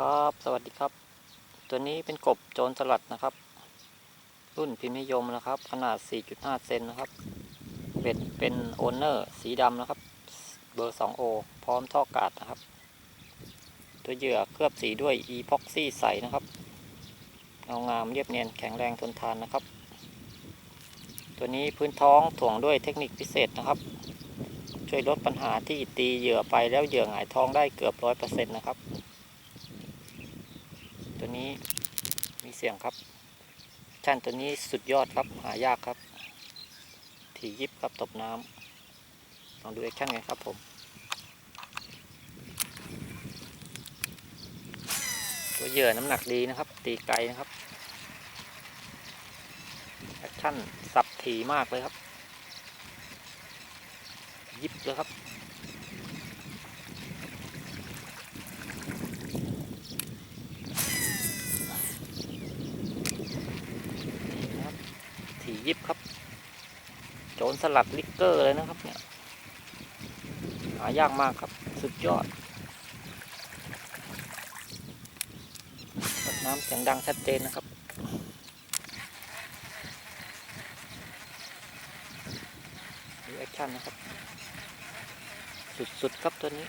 ครับ สวัสดีครับ ตัวนี้เป็นกบโจรสลัดนะครับ รุ่นพิมพ์นิยมนะครับ ขนาด 4.5 เซนนะครับเบ็ดเป็นโอนเนอร์ สีดำนะครับ เบอร์ 2O พร้อมท่อกาดนะครับ ตัวเหยื่อเคลือบสีด้วยอีพ็อกซี่ใสนะครับเงางามเรียบเนียนแข็งแรงทนทานนะครับ ตัวนี้พื้นท้องถ่วงด้วยเทคนิคพิเศษนะครับ ช่วยลดปัญหาที่ตีเหยื่อไปแล้วเหยื่อหงายท้องได้เกือบร้อยเปอร์เซ็นต์นะครับ ตัวนี้มีเสียงครับชั่นตัวนี้สุดยอดครับหายากครับ ถี่ยิบครับตบน้ำลองดูแอคชั่นกันครับผมตัวเหยื่อน้ำหนักดีนะครับ ตีไกลนะครับแอคชั่นสับถี่มากเลยครับ ยิบเลยครับ นี่นะครับถี่ ยิบครับ โจรสลัดลิกเกอร์เลยนะครับเนี่ยหายากมากครับสุดยอดรดน้ำเสียงดังชัดเจนนะครับดูแอคชั่นนะครับ สุดๆครับตัวนี้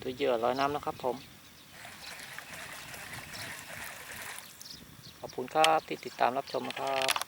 ตัวเหยื่อลอยน้ำนะครับผม ขอบคุณครับที่ติดตามรับชมครับ